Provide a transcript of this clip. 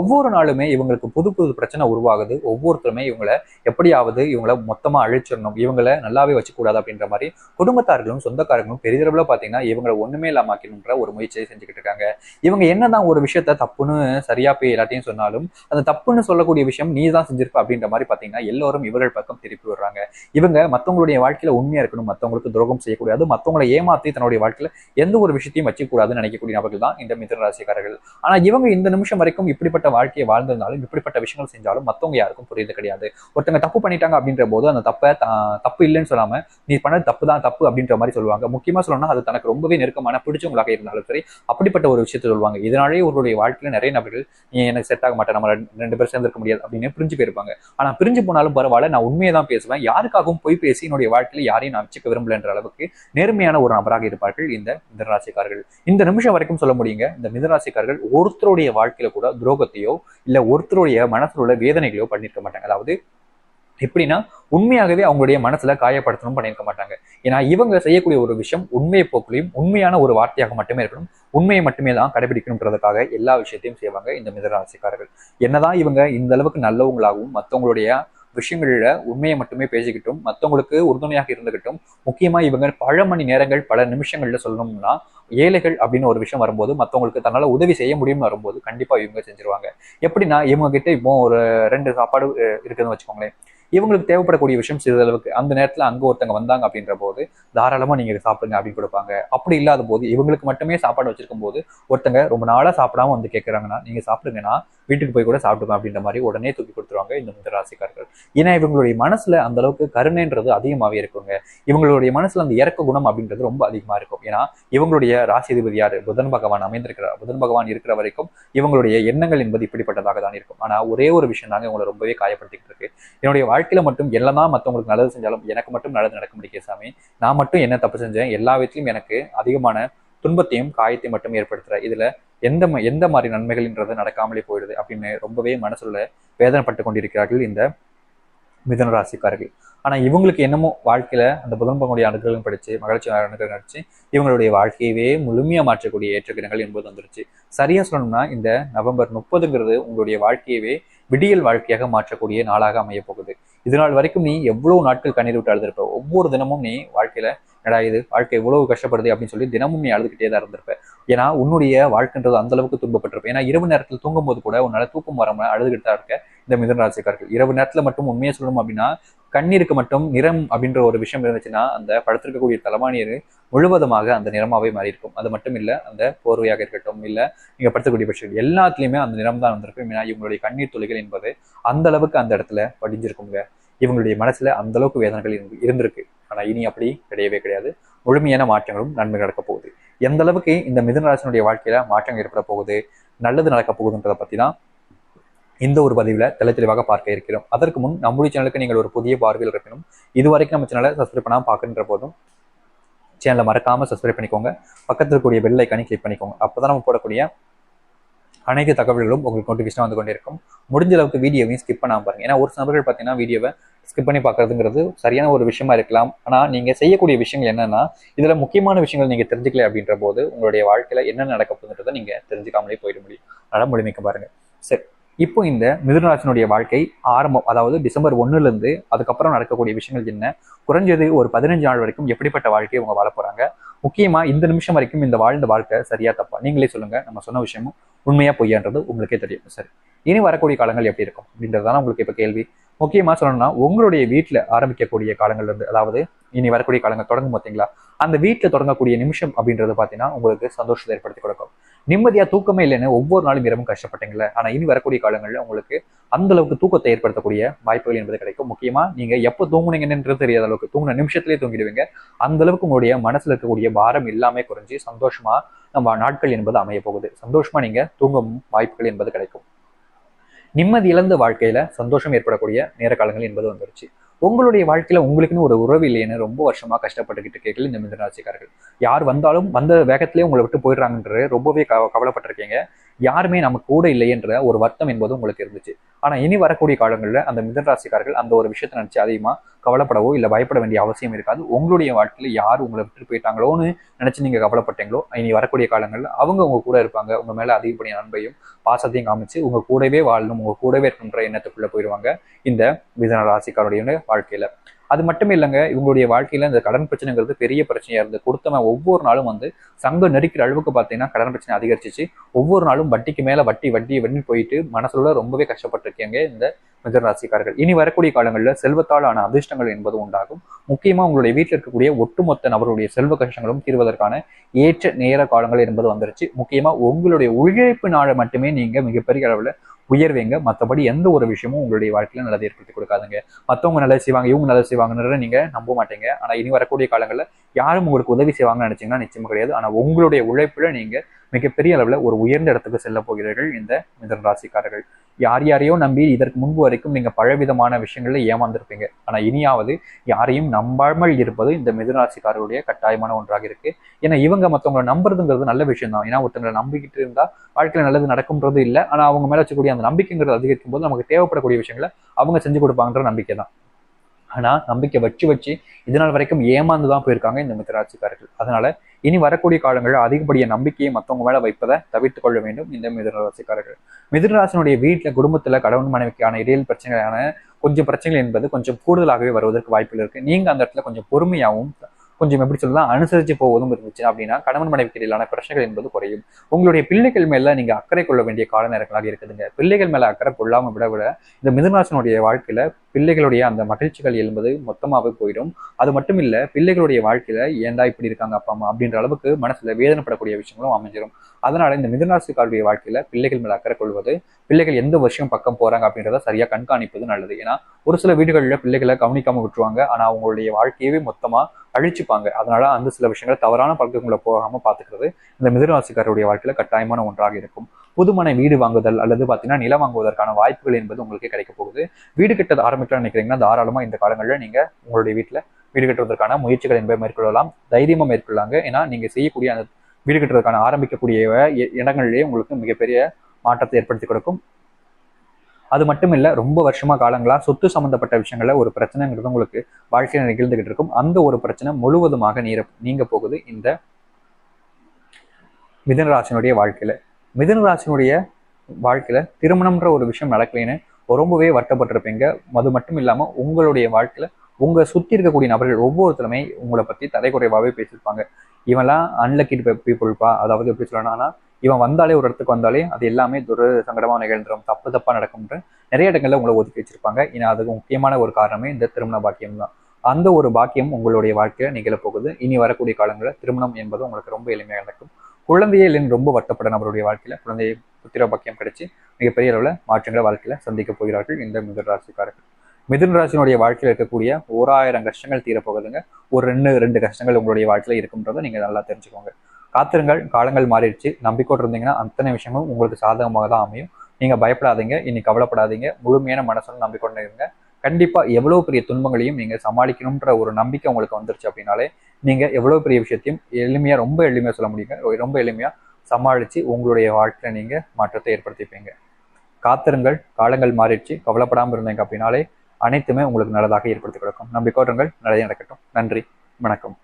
ஒவ்வொரு நாளுமே இவங்களுக்கு புது புது பிரச்சனை உருவாகுது. ஒவ்வொருத்தருமே இவங்களை எப்படியாவது இவங்களை மொத்தமா அழிச்சிடணும். இவங்களை நல்லாவே வச்சுக்கூடாது அப்படின்ற மாதிரி குடும்பத்தார்களும் சொந்தக்காரர்களும் பெரிதளவுல பாத்தீங்கன்னா இவங்களை ஒண்ணுமே இல்லாமக்கணுன்ற ஒரு முயற்சியை செஞ்சுக்கிட்டு இருக்காங்க. இவங்க என்னதான் ஒரு விஷயத்த தப்புன்னு சரியா போய் எல்லாத்தையும் சொன்னாலும் அந்த தப்புன்னு சொல்லக்கூடிய விஷயம் நீ தான் செஞ்சிருப்ப அப்படின்ற மாதிரி பாத்தீங்கன்னா எல்லாரும் இவர்கள் பக்கம் திருப்பி விடுறாங்க. இவங்க மத்தவங்களுடைய வாழ்க்கையில உண்மையா இருக்கணும். மத்தவங்களுக்கு துரோகம் செய்யக்கூடாது. மத்தவங்களை ஏமாத்தி தன்னுடைய வாழ்க்கையில எந்த ஒரு விஷயத்தையும் வச்சுக்கூடாதுன்னு நினைக்கக்கூடிய நபர்கள் தான் இந்த மிதன ராசிக்காரர்கள். ஆனா இவங்க இந்த நிமிஷம் வரைக்கும் இப்படிப்பட்ட வாழ்க்கையை வாழ்ந்திருந்தாலும் இப்படிப்பட்ட விஷயங்கள் செஞ்சாலும் மத்தவங்க யாருக்கும் புரியுது கிடையாது. ஒருத்தங்க தப்பு பண்ணிட்டாங்க அப்படின்ற போது அந்த தப்பை தப்பு இல்லைன்னு சொல்லாம நீ பண்ணது தப்பு தான் தப்பு அப்படின்ற மாதிரி சொல்லுவாங்க. முக்கியமா சொல்லணும்னா அது தனக்கு ரொம்பவே நெருக்கமான பிடிச்சவங்களாக இருந்தாலும் சரி அப்படிப்பட்ட ஒரு விஷயத்தை சொல்லுவாங்க. இதனாலேயே உங்களுடைய வாழ்க்கையில நிறைய நபர்கள் நீ எனக்கு செட் ஆக மாட்டேன் நம்ம ரெண்டு- பேரும் சேர்ந்திருக்க முடியாது அப்படின்னு பிரிஞ்சு போயிருப்பாங்க. ஆனா பிரிஞ்சு போனாலும் பரவாயில்ல நான் உண்மையை தான் பேசுவேன். யாருக்காகவும் போய் பேசி என்னுடைய வாழ்க்கையில யாரையும் நான் வச்சுக்க விரும்பலன்ற அளவுக்கு நேர்மையான ஒரு நபராக இருப்பார்கள் இந்த மிதராசிக்காரர்கள் இந்த நிமிஷம் வரைக்கும் சொல்ல முடியுங்க இந்த மிதராசிக்காரர்கள் ஒருத்தருடைய வாழ்க்கையில கூட துன்பத்தையோ இல்லை ஒருத்தருடைய மனசில் உள்ள வேதனைகளையோ பண்ணியிருக்க மாட்டாங்க. அதாவது எப்படின்னா உண்மையாகவே அவங்களுடைய மனசுல காயப்படுத்தணும் பண்ணியிருக்க மாட்டாங்க. ஏன்னா இவங்க செய்யக்கூடிய ஒரு விஷயம் உண்மையை போக்குலையும் உண்மையான ஒரு வார்த்தையாக மட்டுமே இருக்கணும். உண்மையை மட்டுமே தான் கடைபிடிக்கணுன்றதுக்காக எல்லா விஷயத்தையும் செய்வாங்க இந்த மிதராசிக்காரர்கள் என்னதான் இவங்க இந்த அளவுக்கு நல்லவங்களாகவும் மற்றவங்களுடைய விஷயங்கள்ல உண்மையை மட்டுமே பேசிக்கிட்டும் மற்றவங்களுக்கு உறுதுணையாக இருந்துகிட்டும் முக்கியமா இவங்க பல மணி நேரங்கள் பல நிமிஷங்கள்ல சொல்லணும்னா ஏழைகள் அப்படின்னு ஒரு விஷயம் வரும்போது மற்றவங்களுக்கு தன்னால உதவி செய்ய முடியும்னு வரும்போது கண்டிப்பா இவங்க செஞ்சிருவாங்க. எப்படின்னா இவங்க கிட்ட இப்போ ஒரு ரெண்டு சாப்பாடு இருக்குதுன்னு வச்சுக்கோங்களேன். இவங்களுக்கு தேவைப்படக்கூடிய விஷயம் சிறிதளவுக்கு. அந்த நேரத்தில் அங்கே ஒருத்தங்க வந்தாங்க அப்படின்ற போது தாராளமாக நீங்கள் சாப்பிடுங்க அப்படின்னு கொடுப்பாங்க. அப்படி இல்லாத போது இவங்களுக்கு மட்டுமே சாப்பாடு வச்சிருக்கும் போது ஒருத்தங்க ரொம்ப நாளாக சாப்பிடாம வந்து கேட்கறாங்கன்னா நீங்க சாப்பிடுங்கன்னா வீட்டுக்கு போய் கூட சாப்பிடுங்க அப்படின்ற மாதிரி உடனே தூக்கி கொடுத்துருவாங்க இந்த மிதராசிக்காரர்கள். ஏன்னா இவங்களுடைய மனசுல அந்த அளவுக்கு கருணைன்றது அதிகமாகவே இருக்குங்க. இவங்களுடைய மனசுல அந்த இறக்க குணம் அப்படின்றது ரொம்ப அதிகமாக இருக்கும். ஏன்னா இவங்களுடைய ராசிதிபதி யார்? புதன் பகவான் அமைந்திருக்கிறார். புதன் பகவான் இருக்கிற வரைக்கும் இவங்களுடைய எண்ணங்கள் என்பது இப்படிப்பட்டதாக தான் இருக்கும். ஆனால் ஒரே ஒரு விஷயம் தாங்க இவங்களை ரொம்பவே காயப்படுத்திக்கிட்டு இருக்கு. என்னுடைய வாழ்க்கையில மட்டும் என்னதான் மத்தவங்களுக்கு நல்லது செஞ்சாலும் எனக்கு மட்டும் நல்லது நடக்க முடியும் சாமி. நான் மட்டும் என்ன தப்பு செஞ்சேன்? எல்லா விதத்திலும் எனக்கு அதிகமான துன்பத்தையும் காயத்தையும் மட்டும் ஏற்படுத்துற இதுல எந்த எந்த மாதிரி நன்மைகள்ன்றது நடக்காமலே போயிடுது அப்படின்னு ரொம்பவே மனசுல வேதனைப்பட்டு கொண்டிருக்கிறார்கள் இந்த மிதன ராசிக்காரர்கள். ஆனா இவங்களுக்கு என்னமோ வாழ்க்கையில அந்த புதன் பகவானுடைய அணுகளும் படிச்சு மகிழ்ச்சி அணுகள் நடிச்சு இவங்களுடைய வாழ்க்கையவே முழுமையா மாற்றக்கூடிய ஏற்றகிரகங்கள் என்பது வந்துருச்சு. சரியா சொல்லணும்னா இந்த நவம்பர் முப்பதுங்கிறது உங்களுடைய வாழ்க்கையவே விடியல் வாழ்க்கையாக மாற்றக்கூடிய நாளாக அமைய போகுது. இது நாள் வரைக்கும் நீ எவ்வளவு நாட்கள் கண்ணீர் விட்டு அழுதுருப்ப? ஒவ்வொரு தினமும் நீ வாழ்க்கையில என்னடா இது? வாழ்க்கை எவ்வளவு கஷ்டப்படுது அப்படின்னு சொல்லி தினமும் நீ அழுதுகிட்டே தான் இருந்திருப்ப. ஏன்னா உன்னுடைய வாழ்க்கைன்றது அந்த அளவுக்கு துன்பப்பட்டிருப்ப ஏன்னா இரவு நேரத்தில் தூங்கும் போது கூட உன்னால தூக்கம் வராம அழுதுகிட்டு தான் இருக்க இந்த மிதனராசிக்காரர்கள் இரவு நேரத்துல மட்டும் உண்மையை சொல்லணும் அப்படின்னா கண்ணீருக்கு மட்டும் நிறம் அப்படின்ற ஒரு விஷயம் இருந்துச்சுன்னா அந்த படத்திற்கக்கூடிய தலைமானியர் முழுவதுமாக அந்த நிறமாவே மாறி இருக்கும் அது மட்டும் இல்ல அந்த போர்வையாக இருக்கட்டும் இல்ல நீங்க படுத்தக்கூடிய பட்சங்கள் எல்லாத்துலயுமே அந்த நிறம் தான் வந்திருக்கும். ஏன்னா இவங்களுடைய கண்ணீர் துளிகள் என்பது அந்த அளவுக்கு அந்த இடத்துல படிஞ்சிருக்குங்க இவங்களுடைய மனசுல அந்த அளவுக்கு வேதனைகள் இருந்து- இருந்திருக்கு. ஆனா இனி அப்படி கிடையவே கிடையாது. முழுமையான மாற்றங்களும் நன்மை நடக்க போகுது. எந்த அளவுக்கு இந்த மிதுனராசனுடைய வாழ்க்கையில மாற்றம் ஏற்பட போகுது நல்லது நடக்க போகுதுன்றதை பத்தி தான் இந்த ஒரு பதிவில் தெளி தெளிவாக பார்க்க இருக்கிறோம். அதற்கு முன் நம்முடைய சேனலுக்கு நீங்கள் ஒரு புதிய பார்வையில் இருக்கணும் இது வரைக்கும் நம்ம சேனலை சப்ஸ்கிரைப் பண்ணாமல் பார்க்கின்ற போதும் சேனலை மறக்காம சப்ஸ்கிரைப் பண்ணிக்கோங்க. பக்கத்தில் கூடிய பெல் ஐக்கானி கிளிக் பண்ணிக்கோங்க. அப்பதான் நம்ம போடக்கூடிய அனைத்து தகவல்களும் உங்களுக்கு நோட்டிஃபிகேஷன் வந்து கொண்டிருக்கும். முடிஞ்ச அளவுக்கு வீடியோவையும் ஸ்கிப் பண்ணாம பாருங்க. ஏன்னா ஒரு சில நபர்கள் பார்த்தீங்கன்னா வீடியோவை ஸ்கிப் பண்ணி பார்க்கறதுங்கிறது சரியான ஒரு விஷயமா இருக்கலாம். ஆனால் நீங்கள் செய்யக்கூடிய விஷயங்கள் என்னன்னா இதில் முக்கியமான விஷயங்கள் நீங்கள் தெரிஞ்சுக்கல அப்படின்ற போது உங்களுடைய வாழ்க்கையில் என்ன நடக்க போகுதுன்றதை நீங்கள் தெரிஞ்சுக்காமலே போயிட முடியும். அதனால் முழுமைக்க பாருங்க. சரி. இப்போ இந்த மிதுனராசனுடைய வாழ்க்கை ஆரம்பம் அதாவது டிசம்பர் ஒன்னுலேருந்து இருந்து அதுக்கப்புறம் நடக்கக்கூடிய விஷயங்கள் என்ன குறைஞ்சது ஒரு பதினஞ்சு நாள் வரைக்கும் எப்படிப்பட்ட வாழ்க்கையை அவங்க வாழ போறாங்க முக்கியமா இந்த நிமிஷம் வரைக்கும் இந்த வாழ்ந்த வாழ்க்கை சரியா தப்பா நீங்களே சொல்லுங்க நம்ம சொன்ன விஷயமும் உண்மையா பொய்யான்றது உங்களுக்கே தெரியும் சரி. இனி வரக்கூடிய காலங்கள் எப்படி இருக்கும் அப்படின்றதுதான் உங்களுக்கு இப்ப கேள்வி. முக்கியமா சொல்லணும்னா உங்களுடைய வீட்டுல ஆரம்பிக்கக்கூடிய காலங்கள் இருந்து அதாவது இனி வரக்கூடிய காலங்கள் தொடங்கும் பார்த்தீங்களா? அந்த வீட்டுல தொடங்கக்கூடிய நிமிஷம் அப்படின்றது பாத்தீங்கன்னா உங்களுக்கு சந்தோஷத்தை ஏற்படுத்தி கொடுக்கும். நிம்மதியா தூக்கமே இல்லைன்னு ஒவ்வொரு நாளும் இரவும் கஷ்டப்பட்டீங்களே ஆனா இனி வரக்கூடிய காலங்கள்ல உங்களுக்கு அந்த அளவுக்கு தூக்கத்தை ஏற்படுத்தக்கூடிய வாய்ப்புகள் என்பது கிடைக்கும். முக்கியமா நீங்க எப்போ தூங்குனீங்கன்றது தெரியாத அளவுக்கு தூங்கின நிமிஷத்திலேயே தூங்கிடுவீங்க. அந்த அளவுக்கு உங்களுடைய மனசுல இருக்கக்கூடிய பாரம் எல்லாமே குறைஞ்சி சந்தோஷமா நம்ம நாட்கள் என்பது அமைய போகுது. சந்தோஷமா நீங்க தூங்கும் வாய்ப்புகள் என்பது கிடைக்கும். நிம்மதி இழந்த வாழ்க்கையில சந்தோஷம் ஏற்படக்கூடிய நேர காலங்கள் என்பது வந்துருச்சு. உங்களுடைய வாழ்க்கையில உங்களுக்குன்னு ஒரு உறவு இல்லைன்னு ரொம்ப வருஷமா கஷ்டப்பட்டுக்கிட்டு கேட்கல இந்த மிதனராசிக்காரர்கள் யார் வந்தாலும் வந்த வேகத்திலே உங்களை விட்டு போயிடுறாங்கன்ற ரொம்பவே கவலைப்பட்டிருக்கீங்க. யாருமே நம்ம கூட இல்லையென்ற ஒரு வருத்தம் என்பது உங்களுக்கு இருந்துச்சு. ஆனா இனி வரக்கூடிய காலங்களில் அந்த மிதன ராசிக்காரர்கள் அந்த ஒரு விஷயத்தை நினைச்சு அதிகமா கவலைப்படவோ இல்லை பயப்பட வேண்டிய அவசியம் இருக்காது. உங்களுடைய வாழ்க்கையில யார் உங்களை விட்டு போயிட்டாங்களோன்னு நினைச்சு நீங்க கவலைப்பட்டீங்களோ இனி வரக்கூடிய காலங்களில் அவங்க உங்க கூட இருப்பாங்க. உங்க மேல அதிகப்படியான அன்பையும் பாசத்தையும் காமிச்சு உங்க கூடவே வாழணும் உங்க கூடவே இருக்கின்ற எண்ணத்துக்குள்ள போயிடுவாங்க இந்த மிதன ராசிக்காரருடைய வாழ்க்கையில. அது மட்டும் இல்லைங்க இவங்களுடைய வாழ்க்கையில இந்த கடன் பிரச்சனைங்கிறது பெரிய பிரச்சனையா இருந்து கொடுத்தவன் ஒவ்வொரு நாளும் வந்து சங்கம் நெருக்கிற அளவுக்கு பார்த்தீங்கன்னா கடன் பிரச்சனை அதிகரிச்சிச்சு. ஒவ்வொரு நாளும் வட்டிக்கு மேல வட்டி வட்டி வட்டி போயிட்டு மனசுல ரொம்பவே கஷ்டப்பட்டிருக்கீங்க இந்த மிதராசிக்காரர்கள் இனி வரக்கூடிய காலங்களில் செல்வத்தால் ஆன அதிர்ஷ்டங்கள் என்பது உண்டாகும். முக்கியமாக உங்களுடைய வீட்டில் இருக்கக்கூடிய ஒட்டுமொத்த நபருடைய செல்வ கஷ்டங்களும் தீர்வதற்கான ஏற்ற நேர காலங்கள் என்பது வந்துருச்சு. முக்கியமாக உங்களுடைய உழைப்பினால மட்டுமே நீங்கள் மிகப்பெரிய அளவில் உயர்வைங்க. மற்றபடி எந்த ஒரு விஷயமும் உங்களுடைய வாழ்க்கையில நல்லது ஏற்படுத்தி கொடுக்காதுங்க. மற்றவங்க நல்லது செய்வாங்க இவங்க நல்லது செய்வாங்கன்னு நீங்க நம்ப மாட்டீங்க. ஆனா இனி வரக்கூடிய காலங்களில் யாரும் உங்களுக்கு உதவி செய்வாங்கன்னு நினைச்சீங்கன்னா நிச்சயம் கிடையாது. ஆனா உங்களுடைய உழைப்புல நீங்க மிகப்பெரிய அளவில் ஒரு உயர்ந்த இடத்துக்கு செல்ல போகிறீர்கள் இந்த மிதன ராசிக்காரர்கள். யார் யாரையோ நம்பி இதற்கு முன்பு வரைக்கும் நீங்கள் பலவிதமான விஷயங்களில் ஏமாந்துருப்பீங்க. ஆனால் இனியாவது யாரையும் நம்பாமல் இருப்பது இந்த மிதுனராசிக்காரருடைய கட்டாயமான ஒன்றாக இருக்கு. ஏன்னா இவங்க மற்றவங்களை நம்புறதுங்கிறது நல்ல விஷயம் தான் ஏன்னா ஒருத்தங்களை நம்பிக்கிட்டு இருந்தால் வாழ்க்கையில் நல்லது நடக்கும்ன்றது இல்லை. ஆனால் அவங்க மேலே வச்சக்கூடிய அந்த நம்பிக்கைங்கிறது அதிகரிக்கும் போது நமக்கு தேவைப்படக்கூடிய விஷயங்களை அவங்க செஞ்சு கொடுப்பாங்கன்ற நம்பிக்கை தான் ஆனால் நம்பிக்கை வச்சு வச்சு இதனால் வரைக்கும் ஏமாந்து தான் போயிருக்காங்க இந்த மிதராட்சிக்காரர்கள் அதனால இனி வரக்கூடிய காலங்களில் அதிகப்படிய நம்பிக்கையை மற்றவங்க மேல வைப்பதை தவிர்த்து கொள்ள வேண்டும் இந்த மிதனராசிக்காரர்கள் மிதனராசினுடைய வீட்டில் குடும்பத்தில் கணவன் மனைவிக்கான இடையில் பிரச்சனையான கொஞ்சம் பிரச்சனைகள் என்பது கொஞ்சம் கூடுதலாகவே வருவதற்கு வாய்ப்புகள் இருக்கு. நீங்க அந்த இடத்துல கொஞ்சம் பொறுமையாகவும் கொஞ்சம் எப்படி சொல்லலாம் அனுசரிச்சு போவதும் இருந்துச்சு அப்படின்னா கணவன் மனைவிக்கு இடையிலான பிரச்சனைகள் என்பது குறையும். உங்களுடைய பிள்ளைகள் மேல நீங்க அக்கறை கொள்ள வேண்டிய கால நேரங்களாக இருக்குதுங்க. பிள்ளைகள் மேல அக்கறை கொள்ளாம விட விட இந்த மிதுனாசனுடைய வாழ்க்கையில பிள்ளைகளுடைய அந்த மகிழ்ச்சிகள் என்பது மொத்தமாகவே போயிடும். அது மட்டும் இல்லை பிள்ளைகளுடைய வாழ்க்கையில ஏன்டா இப்படி இருக்காங்க அப்பா அம்மா அப்படின்ற அளவுக்கு மனசுல வேதனைப்படக்கூடிய விஷயங்களும் அமைஞ்சிடும் அதனால இந்த மிதுனராசிக்காருடைய வாழ்க்கையில பிள்ளைகள் மேல அக்கறை கொள்வது பிள்ளைகள் எந்த வருஷம் பக்கம் போறாங்க அப்படின்றத சரியா கண்காணிப்பது நல்லது. ஏன்னா ஒரு சில வீடுகளில் பிள்ளைகளை கவனிக்காம விட்டுருவாங்க. ஆனா அவங்களுடைய வாழ்க்கையவே மொத்தமா அழிச்சுப்பாங்க. அதனால அந்த சில விஷயங்களை தவறான பழக்கங்களை போகாம பாத்துக்கிறது இந்த மிதுனராசிக்காரருடைய வாழ்க்கையில கட்டாயமான ஒன்றாக இருக்கும். புதுமனை வீடு வாங்குதல் அல்லது பார்த்தீங்கன்னா நிலம் வாங்குவதற்கான வாய்ப்புகள் என்பது உங்களுக்கு கிடைக்க போகுது. வீடு கட்ட ஆரம்பிக்கலாம்னு நினைக்கிறீங்கன்னா தாராளமாக இந்த காலங்களில் நீங்கள் உங்களுடைய வீட்டில் வீடு கட்டுவதற்கான முயற்சிகள் என்பதை மேற்கொள்ளலாம். தைரியமாக மேற்கொள்ளாங்க. ஏன்னா நீங்கள் செய்யக்கூடிய அந்த வீடு கட்டுறதுக்கான ஆரம்பிக்கக்கூடிய இடங்களிலேயே உங்களுக்கு மிகப்பெரிய மாற்றத்தை ஏற்படுத்தி கொடுக்கும். அது மட்டும் இல்லை ரொம்ப வருஷமா காலங்களா சொத்து சம்பந்தப்பட்ட விஷயங்கள ஒரு பிரச்சனைங்கிறது உங்களுக்கு வாழ்க்கையில் நிகழ்ந்துகிட்டு இருக்கும். அந்த ஒரு பிரச்சனை முழுவதுமாக நீர நீங்க போகுது இந்த மிதனராசினுடைய வாழ்க்கையில. மிதனராசினுடைய வாழ்க்கையில திருமணம்ன்ற ஒரு விஷயம் நடக்கலைன்னு ரொம்பவே வருத்தப்பட்டிருப்பீங்க. அது மட்டும் இல்லாம உங்களுடைய வாழ்க்கையில உங்க சுத்தி இருக்கக்கூடிய நபர்கள் ஒவ்வொருத்தருமே உங்களை பத்தி தடைக்குறைவாகவே பேசியிருப்பாங்க. இவெல்லாம் அன்லக்கி பீப்புள்ப்பா அதாவது எப்படி சொல்லணும்னா இவன் வந்தாலே ஒரு இடத்துக்கு வந்தாலே அது எல்லாமே துர சங்கடமாக நிகழ்ந்துரும் தப்பு தப்பா நடக்கும்ன்ற நிறைய இடங்கள்ல உங்களை ஒதுக்கி வச்சிருப்பாங்க. ஏன்னா அதுக்கு முக்கியமான ஒரு காரணமே இந்த திருமண பாக்கியம் தான். அந்த ஒரு பாக்கியம் உங்களுடைய வாழ்க்கையில நிகழப்போகுது இனி வரக்கூடிய காலங்களில் திருமணம் என்பது உங்களுக்கு ரொம்ப எளிமையாக நடக்கும். குழந்தையே இல்லைன்னு ரொம்ப வருத்தப்பட நபருடைய வாழ்க்கையில குழந்தையை புத்திர பக்கியம் கிடைச்சி மிகப்பெரிய அளவில் மாற்றங்களை வாழ்க்கையில சந்திக்க போகிறார்கள் இந்த மிதுன ராசிக்காரர்கள். மிதுன ராசினுடைய வாழ்க்கையில் இருக்கக்கூடிய ஓராயிரம் கஷ்டங்கள் தீரப்போகுதுங்க ஒரு ரெண்டு ரெண்டு கஷ்டங்கள் உங்களுடைய வாழ்க்கையில இருக்குன்றதை நீங்க நல்லா தெரிஞ்சுக்கோங்க. காத்திருங்கள் காலங்கள் மாறிடுச்சு. நம்பிக்கோடு இருந்தீங்கன்னா அத்தனை விஷயமும் உங்களுக்கு சாதகமாக தான் அமையும். நீங்க பயப்படாதீங்க இனி கவலைப்படாதீங்க. முழுமையான மனசுல நம்பிக்கொண்டு இருங்க. கண்டிப்பா எவ்வளவு பெரிய துன்பங்களையும் நீங்க சமாளிக்கணும்ன்ற ஒரு நம்பிக்கை உங்களுக்கு வந்துருச்சு அப்படின்னாலே நீங்கள் எவ்வளோ பெரிய விஷயத்தையும் எளிமையாக ரொம்ப எளிமையாக சொல்ல முடியுங்க. ரொம்ப எளிமையாக சமாளித்து உங்களுடைய வாழ்க்கையில் நீங்கள் மாற்றத்தை ஏற்படுத்திப்பீங்க. காத்திருங்கள். காலங்கள் மாறிடுச்சு. கவலைப்படாமல் இருந்தீங்க அப்படின்னாலே அனைத்துமே உங்களுக்கு நல்லதாக ஏற்படுத்தி கொடுக்கும். நம்பிக்கோட்டுங்கள் நல்லதே நடக்கட்டும். நன்றி. வணக்கம்.